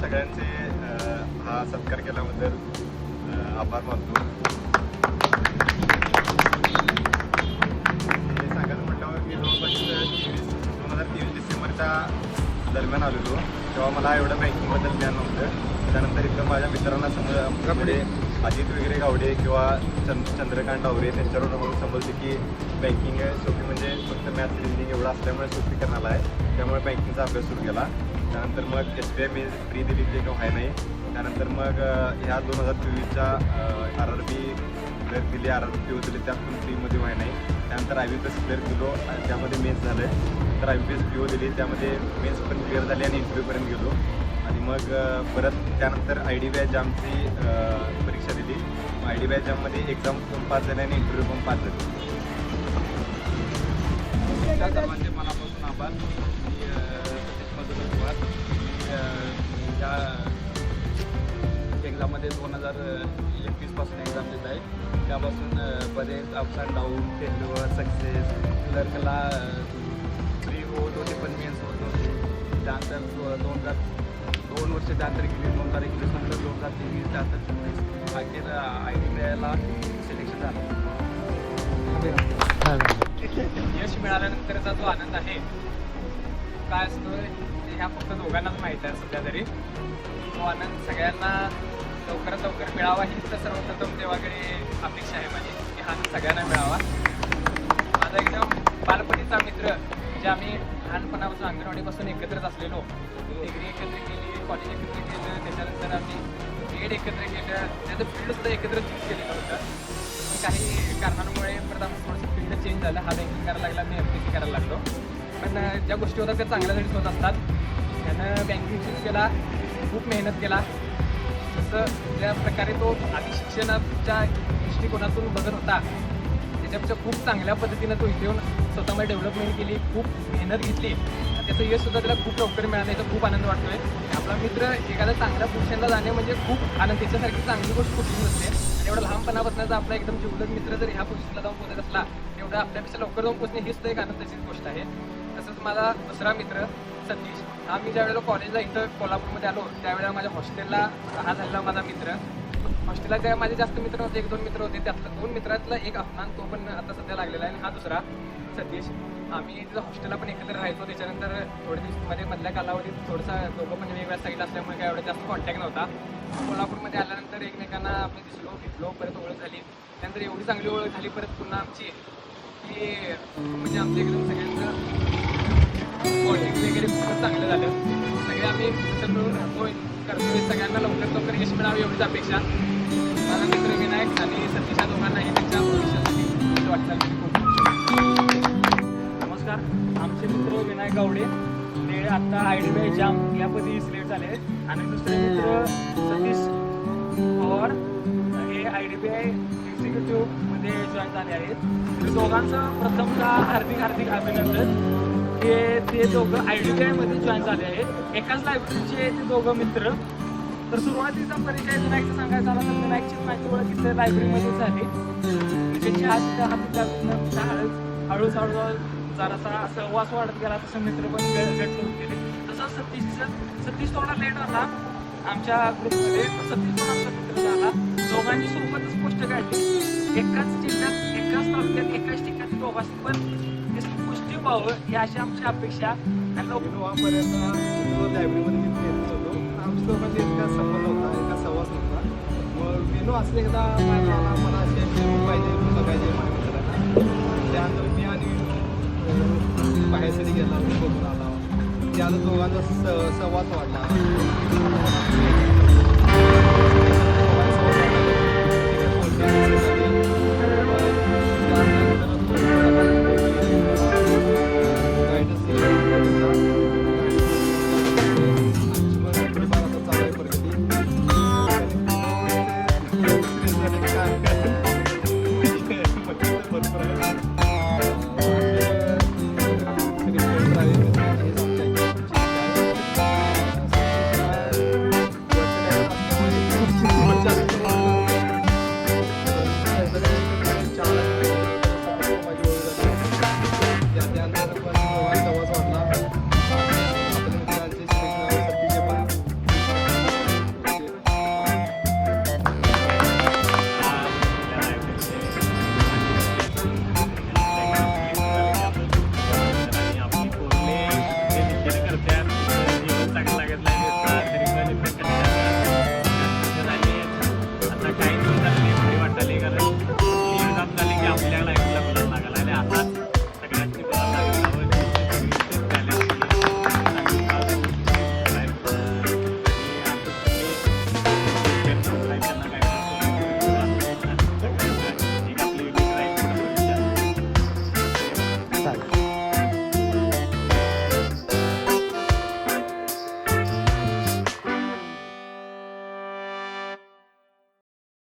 सगळ्यांचे हा सत्कार केल्याबद्दल आभार मानतो. हे सांगायचं म्हटल्यावर मी जवळपास तेवीस दोन हजार तेवीस डिसेंबरच्या दरम्यान आलेलो. तेव्हा मला एवढं बँकिंगबद्दल ज्ञान नव्हतं. त्यानंतर इथं माझ्या मित्रांना समजा पुढे अजित वगैरे गावडे किंवा चंद चंद्रकांत डावरे त्यांच्यावर बघून समजते की बँकिंग सोपी म्हणजे फक्त मॅथ रिजनिंग एवढं असल्यामुळे सोपी करणार आहे त्यामुळे बँकिंगचा अभ्यास सुरू केला. त्यानंतर मग एस बी आय मी फ्री दिली ते काही व्हाय नाही. त्यानंतर मग ह्या दोन हजार चोवीसच्या आर आर बी क्लिअर दिली आर आर पी दिली त्या पण फ्रीमध्ये व्हाय नाही. त्यानंतर I B P S clear दिलो त्यामध्ये मेन्स झालं. तर I B P S P O दिली त्यामध्ये मेन्स पण क्लिअर झाली आणि इंटरव्ह्यूपर्यंत गेलो. आणि मग परत त्यानंतर आय डी बॅच आय परीक्षा दिली. I D B I exam पण पास झाले आणि इंटरव्ह्यू पण पास झाले. त्या सर्वांचे मनापासून आभार. मी एक्झाममध्ये दोन हजार एकवीसपासून एक्झाम देत आहे. त्यापासून बरेच ups and down failure success क्लर्कला pre होत होते पण मेन्स होत होते. त्यानंतर दोन हजार दोन वर्ष त्यानंतर गेली दोन हजार एकवीस नंतर दोन हजार तेवीस त्यानंतर चोवीस अखेर आय बी आयला सिलेक्शन झालं. यश मिळाल्यानंतरचा जो आनंद आहे काय असतो ते ह्या फक्त दोघांनाच माहीत आहे सध्या तरी. तो आनंद सगळ्यांना लवकरात लवकर मिळावा हीच तर सर्वप्रथम देवाकडे अपेक्षा आहे माझी की हा आनंद सगळ्यांना मिळावा. माझा एकदम बालपणीचा मित्र म्हणजे आम्ही लहानपणापासून अंगणवाडीपासून एकत्रच असलेलो. डिग्री एकत्र केली कॉलेज एकत्र केलं त्याच्यानंतर आम्ही एड एकत्र केलं. त्याचं फील्ड सुद्धा एकत्र चूज केलेलं होतं. काही कारणांमुळे परत आमचं थोडंसं फील्ड चेंज झालं. हा बँकिंग करायला लागला मी एम पी सी करायला लागलो. पण ज्या गोष्टी होतात त्या चांगल्यासाठीच होत असतात. त्यानं बँकिंग चूज केला खूप मेहनत केला. जसं ज्या प्रकारे तो आधी शिक्षणाच्या दृष्टिकोनातून बघत होता त्याच्यापेक्षा खूप चांगल्या पद्धतीनं तो इथे येऊन स्वतःमध्ये डेव्हलपमेंट केली खूप मेहनत घेतली. त्याचं यश सुद्धा त्याला खूप लवकर मिळालं याचा खूप आनंद वाटतोय. आपला मित्र एखाद्या चांगल्या पोझिशनला जाणे म्हणजे खूप आनंद त्याच्यासारखी चांगली गोष्ट कुठली नसते. आणि एवढा लहानपणापासूनचा आपला एकदम जिवलग मित्र जर ह्या पोझिशनला जाऊन पोहोचत असला तेवढा आपल्यापेक्षा लवकर जाऊन पोहोचणे हीच तर एक आनंदाचीच गोष्ट आहे. तसंच माझा दुसरा मित्र सतीश. हा मी ज्यावेळेला कॉलेजला इथं कोल्हापूरमध्ये आलो त्यावेळेला माझ्या हॉस्टेलला हा झालेला माझा मित्र. हॉस्टेलला जे माझे जास्त मित्र होते एक दोन मित्र होते त्यातला दोन मित्रातला एक अफनान तो पण आता सध्या लागलेला आहे आणि हा दुसरा सतीश. आम्ही तिथं हॉस्टेलला पण एकत्र राहायचो त्याच्यानंतर थोडे दिवसमध्ये मधल्या कालावधीत थोडंसं दोघं पण वेगवेगळ्या साईड असल्यामुळे काय एवढा जास्त कॉन्टॅक्ट नव्हता. कोल्हापूरमध्ये आल्यानंतर एकमेकांना आम्ही दिसलो भेटलो परत ओळख झाली. त्यानंतर एवढी चांगली ओळख झाली परत पुन्हा आमची की म्हणजे आमच्या एकदम सगळ्यांचं बॉन्डिंग वगैरे खूप चांगलं झालं. सगळे आम्ही मिळून राहतो करतोय. सगळ्यांना लवकर लवकर यश मिळावं एवढीच अपेक्षा. माझा मित्र विनायक आणि सतीशा दोघांनाही त्यांच्या भविष्यासाठी वाटचाल नमस्कार. आमचे मित्र विनायक गावडे. ते आत्ता आय डी बी आय जाम या पदी सिलेक्ट झाले आहेत. आणि दुसरे मित्र सतीश पवार हे आय डी बी आय एक्झिक्युटिव्हमध्ये जॉईन झाले आहेत. दोघांचं प्रथमतः हार्दिक हार्दिक अभिनंदन. ते ते दोघं आय डी बी जॉईन झाले आहेत. एकाच लायब्ररीचे ते दोघं मित्र. तर सुरुवातीचा परिचय विनायकचा सांगायचा झाला तर विनायकची माझी ओळख इथे लायब्ररीमध्ये झाली म्हणजे चहा तिथं हात लागून हळूच हळूच हळूहळू जरासा सहवास वाढत गेला. तसं मित्र पण गट होऊन गेले. तसं सतीशचं सतीश थोडा लेट आला आमच्या ग्रुपमध्ये सतीश पण आमचा मित्र झाला. दोघांची सोबतच पोस्ट काढली. एकाच जिल्ह्यात एकाच तालुक्यात एकाच ठिकाणी दोघांनी पण व्हावं ही अशी आमची अपेक्षा आणि लवकर विनोवापर्यंत लायब्ररीमध्ये मी फिरत होतो. आमचं दोघांचा इतका संबंध होता इतका सहवास नव्हता मग विनो असले एकदा माझा आला मला असे पाहिजे बघायचे माझ्या मित्रांना त्यानंतर मी आणि विनो बाहेरसाठी गेला बघून आला. त्यानंतर दोघांचा स संवाद वाढला. González.